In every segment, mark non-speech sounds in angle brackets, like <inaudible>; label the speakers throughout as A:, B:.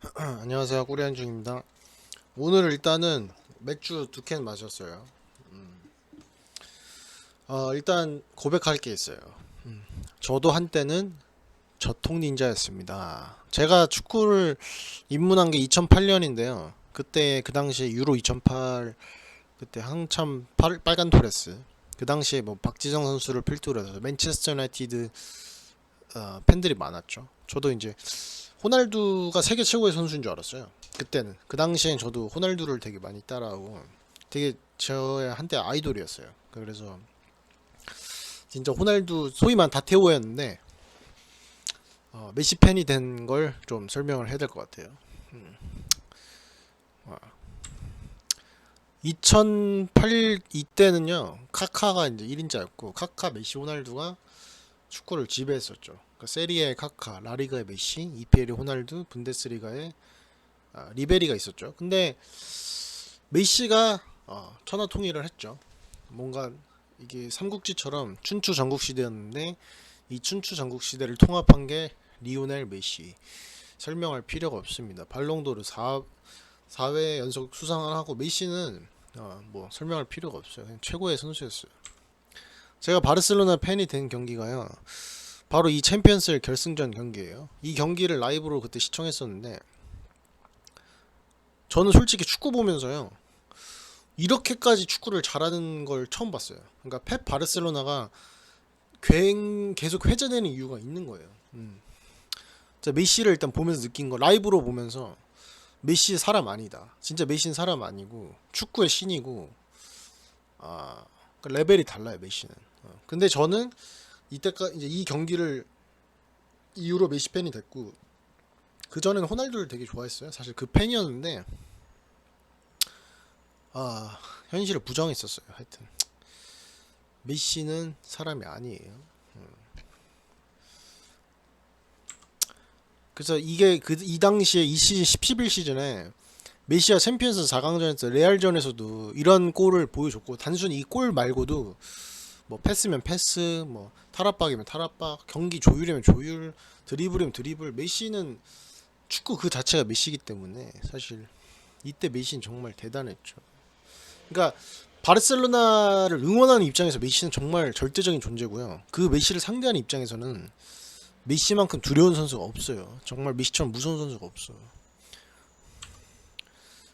A: <clears throat> 안녕하세요. 꾸리안 중입니다. 오늘 일단은 맥주 두 캔 마셨어요. 음. 어, 일단 고백할 게 있어요. 음. 저도 한때는 저통 닌자였습니다. 제가 축구를 입문한 게 2008년인데요. 그때 그 당시에 유로 2008 그때 한참 팔- 빨간 토레스. 그 당시에 뭐 박지성 선수를 필두로 해서 맨체스터 유나이티드 어, 팬들이 많았죠. 저도 이제 호날두가 세계 최고의 선수인 줄 알았어요. 그때는 그 당시엔 저도 호날두를 되게 많이 따라하고 되게 저의 한때 아이돌이었어요. 그래서 진짜 호날두 소위만 다테오였는데 어, 메시 팬이 된 걸 좀 설명을 해야 될 것 같아요. 음. 와. 2008 이때는요 카카가 이제 1인자였고 카카 메시 호날두가 축구를 지배했었죠. 그러니까 세리에 카카, 라리가의 메시, EPL의 호날두, 분데스리가의 아, 리베리가 있었죠. 근데 메시가 어, 천하 통일을 했죠. 뭔가 이게 삼국지처럼 춘추 전국 시대였는데 이 춘추 전국 시대를 통합한 게 리오넬 메시. 설명할 필요가 없습니다. 발롱도르 4 4회 연속 수상을 하고 메시는 어, 뭐 설명할 필요가 없어요. 그냥 최고의 선수였어요. 제가 바르셀로나 팬이 된 경기가요. 바로 이 챔피언스 결승전 경기예요. 이 경기를 라이브로 그때 시청했었는데 저는 솔직히 축구 보면서요. 이렇게까지 축구를 잘하는 걸 처음 봤어요. 그러니까 펩 바르셀로나가 굉 계속 회자되는 이유가 있는 거예요. 음. 자, 메시를 일단 보면서 느낀 거 라이브로 보면서 메시 사람 아니다. 진짜 메시는 사람 아니고 축구의 신이고 아 그러니까 레벨이 달라요 메시는. 어. 근데 저는 이때까 이제 이 경기를 이후로 메시 팬이 됐고 그 전에는 호날두를 되게 좋아했어요. 사실 그 팬이었는데 아 현실을 부정했었어요. 하여튼 메시는 사람이 아니에요. 음. 그래서 이게 그 이 당시에 이 시즌 11 시즌에 메시가 챔피언스 4강전에서 레알전에서도 이런 골을 보여줬고 단순히 이 골 말고도 뭐 패스면 패스, 뭐 탈압박이면 탈압박, 경기 조율이면 조율, 드리블이면 드리블. 메시는 축구 그 자체가 메시기 때문에 사실 이때 메시는 정말 대단했죠. 그러니까 바르셀로나를 응원하는 입장에서 메시는 정말 절대적인 존재고요. 그 메시를 상대하는 입장에서는 메시만큼 두려운 선수가 없어요. 정말 메시처럼 무서운 선수가 없어요.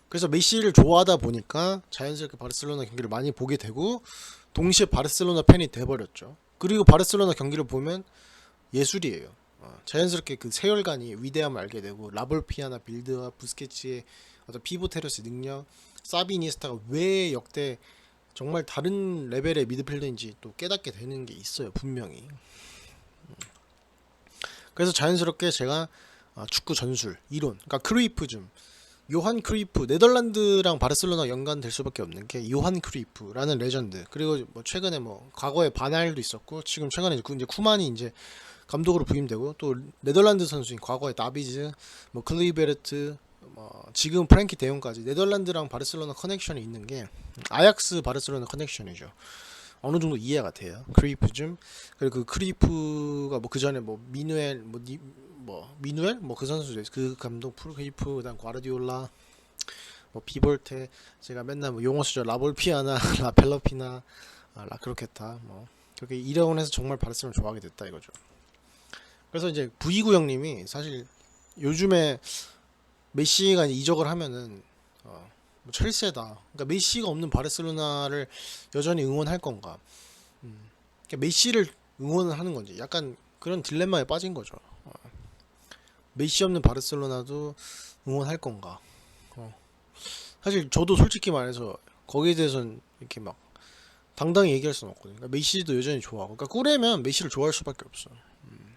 A: 그래서 메시를 좋아하다 보니까 자연스럽게 바르셀로나 경기를 많이 보게 되고 동시에 바르셀로나 팬이 돼버렸죠. 그리고 바르셀로나 경기를 보면 예술이에요. 어, 자연스럽게 그 세열간이 위대함을 알게 되고 라볼피아나 빌드와 부스케츠의 어떤 피보테르스 능력, 사비니스타가 왜 역대 정말 다른 레벨의 미드필더인지 또 깨닫게 되는 게 있어요 분명히. 음. 그래서 자연스럽게 제가 아, 축구 전술 이론, 그러니까 크루이프즘 요한 크루이프 네덜란드랑 바르셀로나 연관될 수밖에 없는 게 요한 크루이프라는 레전드. 그리고 뭐 최근에 뭐 과거에 바날도 있었고 지금 최근에 그 이제 쿠만이 이제 감독으로 부임되고 또 네덜란드 선수인 과거에 나비즈 뭐 클리베르트 뭐 지금 프랭키 대용까지 네덜란드랑 바르셀로나 커넥션이 있는 게 아약스 바르셀로나 커넥션이죠. 어느 정도 이해가 돼요. 크루이프즘 그리고 그 크루이프가 뭐 그 전에 뭐 미누엘 뭐 니, 뭐 미누엘 뭐그 있어 그 감독 프루이프 그다음 과르디올라 뭐 비볼테 제가 맨날 뭐 용어 쓰죠. 라볼피아나 <laughs> 라펠러피나 아, 라크로케타 뭐. 그렇게 해서 정말 바르셀로나 좋아하게 됐다 이거죠. 그래서 이제 부이구 형님이 사실 요즘에 메시가 이적을 하면은 어, 뭐 첼세다. 그러니까 메시가 없는 바르셀로나를 여전히 응원할 건가. 음, 그러니까 메시를 응원을 하는 건지 약간 그런 딜레마에 빠진 거죠. 어. 메시 없는 바르셀로나도 응원할 건가? 어. 사실 저도 솔직히 말해서 거기에 대해서는 이렇게 막 당당히 얘기할 수는 없거든요. 그러니까 메시도 여전히 좋아하고, 그러니까 꿀에면 메시를 좋아할 수밖에 없어. 음.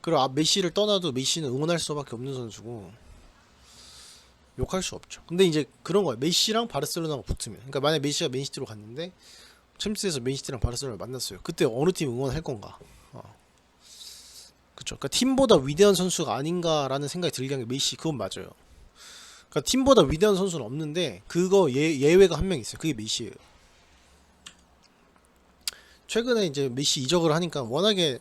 A: 그리고 아, 메시를 떠나도 메시는 응원할 수밖에 없는 선수고 욕할 수 없죠. 근데 이제 그런 거예요. 메시랑 바르셀로나가 붙으면, 그러니까 만약 메시가 맨시티로 갔는데 챔스에서 맨시티랑 바르셀로나를 만났어요. 그때 어느 팀 응원할 건가? 어. 그쵸. 그러니까 팀보다 위대한 선수가 아닌가라는 생각이 들게 한 게 메시 그건 맞아요. 그러니까 팀보다 위대한 선수는 없는데 그거 예, 예외가 한 명 있어요. 그게 메시예요. 최근에 이제 메시 이적을 하니까 워낙에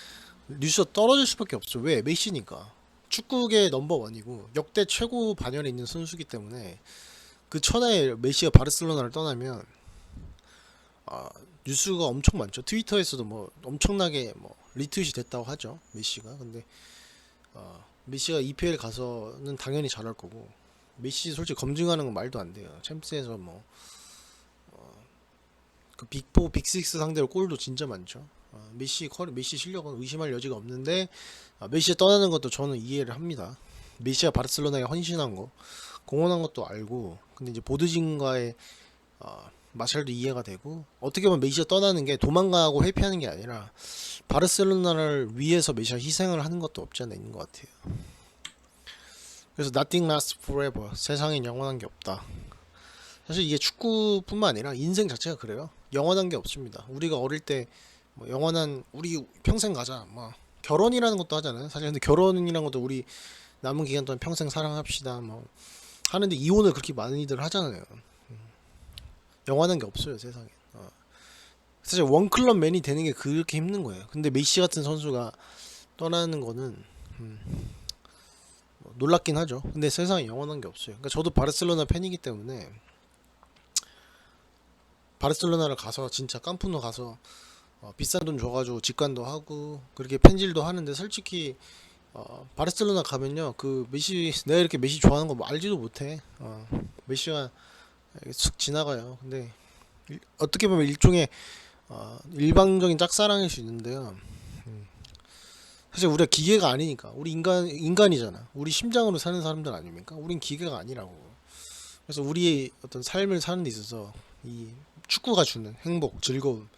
A: <laughs> 뉴스가 떨어질 수밖에 없죠. 왜? 메시니까. 축구계 넘버 원이고 역대 최고 반열에 있는 선수기 때문에 그 천하에 메시가 바르셀로나를 떠나면 아, 뉴스가 엄청 많죠. 트위터에서도 뭐 엄청나게 뭐 리트윗이 됐다고 하죠. 메시가. 근데 어, 메시가 EPL 가서는 당연히 잘할 거고 메시 솔직히 검증하는 건 말도 안 돼요. 챔스에서 뭐그 빅4, 빅6 상대로 골도 진짜 많죠. 어, 메시 커리, 메시 실력은 의심할 여지가 없는데 아, 메시가 떠나는 것도 저는 이해를 합니다. 메시가 바르셀로나에 헌신한 거, 공헌한 것도 알고, 근데 이제 보드진과의 어, 마샬도 이해가 되고 어떻게 보면 메시가 떠나는 게 도망가고 회피하는 게 아니라 바르셀로나를 위해서 메시가 희생을 하는 것도 없지 않아 있는 것 같아요. 그래서 nothing lasts forever. 세상엔 영원한 게 없다. 사실 이게 축구뿐만 아니라 인생 자체가 그래요. 영원한 게 없습니다. 우리가 어릴 때 뭐 영원한 우리 평생 가자. 뭐 결혼이라는 것도 하잖아요. 사실 근데 결혼이라는 것도 우리 남은 기간 동안 평생 사랑합시다. 뭐 하는데 이혼을 그렇게 많이들 하잖아요. 음. 영원한 게 없어요 세상에. 어. 사실 원클럽 맨이 되는 게 그렇게 힘든 거예요. 근데 메시 같은 선수가 떠나는 거는 음, 뭐 놀랍긴 하죠. 근데 세상에 영원한 게 없어요. 그러니까 저도 바르셀로나 팬이기 때문에 바르셀로나를 가서 진짜 깜푸노 가서 어, 비싼 돈 줘가지고 직관도 하고 그렇게 팬질도 하는데 솔직히 어, 바르셀로나 가면요 그 메시 내가 이렇게 메시 좋아하는 거 뭐 알지도 못해 어, 메시가 이렇게 쑥 지나가요. 근데 일- 어떻게 보면 일종의 어, 일방적인 짝사랑일 수 있는데요. 음. 사실 우리가 기계가 아니니까. 우리 인간 인간이잖아. 우리 심장으로 사는 사람들 아닙니까? 우린 기계가 아니라고. 그래서 우리의 어떤 삶을 사는 데 있어서 이 축구가 주는 행복 즐거움.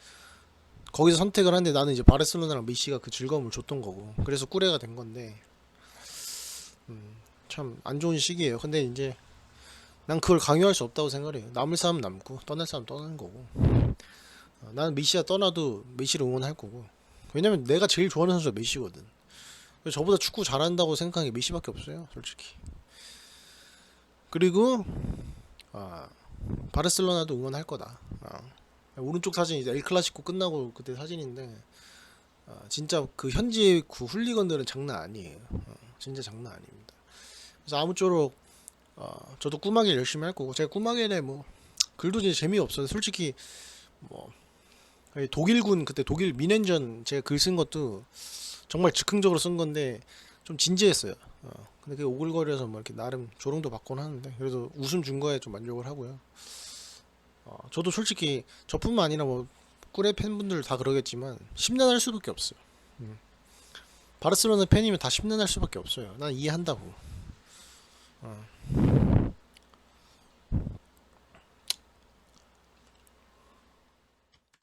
A: 거기서 선택을 하는데 나는 이제 바르셀로나랑 메시가 그 즐거움을 줬던 거고. 그래서 꾸레가 된 건데 음, 참 안 좋은 시기예요. 근데 이제 난 그걸 강요할 수 없다고 생각해요 남을 사람 남고 떠날 사람 떠나는 거고 어, 나는 메시가 떠나도 메시를 응원할 거고 왜냐면 내가 제일 좋아하는 선수가 메시거든 저보다 축구 잘한다고 생각하는 게 메시밖에 없어요 솔직히 그리고 아, 바르셀로나도 응원할 거다 아. 오른쪽 사진이 이제 엘 클라시코 끝나고 그때 사진인데 아, 진짜 그 현지 그 훌리건들은 장난 아니에요. 어, 진짜 장난 아닙니다. 그래서 아무쪼록 어, 저도 꾸마길 열심히 할 거고 제가 꾸마길에 뭐 글도 이제 재미없어요. 솔직히 뭐 독일군 그때 독일 미넨전 제가 글 쓴 것도 정말 즉흥적으로 쓴 건데 좀 진지했어요. 어, 근데 그게 오글거려서 뭐 이렇게 나름 조롱도 받곤 하는데 그래도 웃음 준 거에 좀 만족을 하고요. 어, 저도 솔직히 저뿐만 아니라 뭐 꿀의 팬분들 다 그러겠지만 심란할 수밖에 없어요. 음. 바르셀로나 팬이면 다 심란할 수밖에 없어요. 난 이해한다고. 嗯。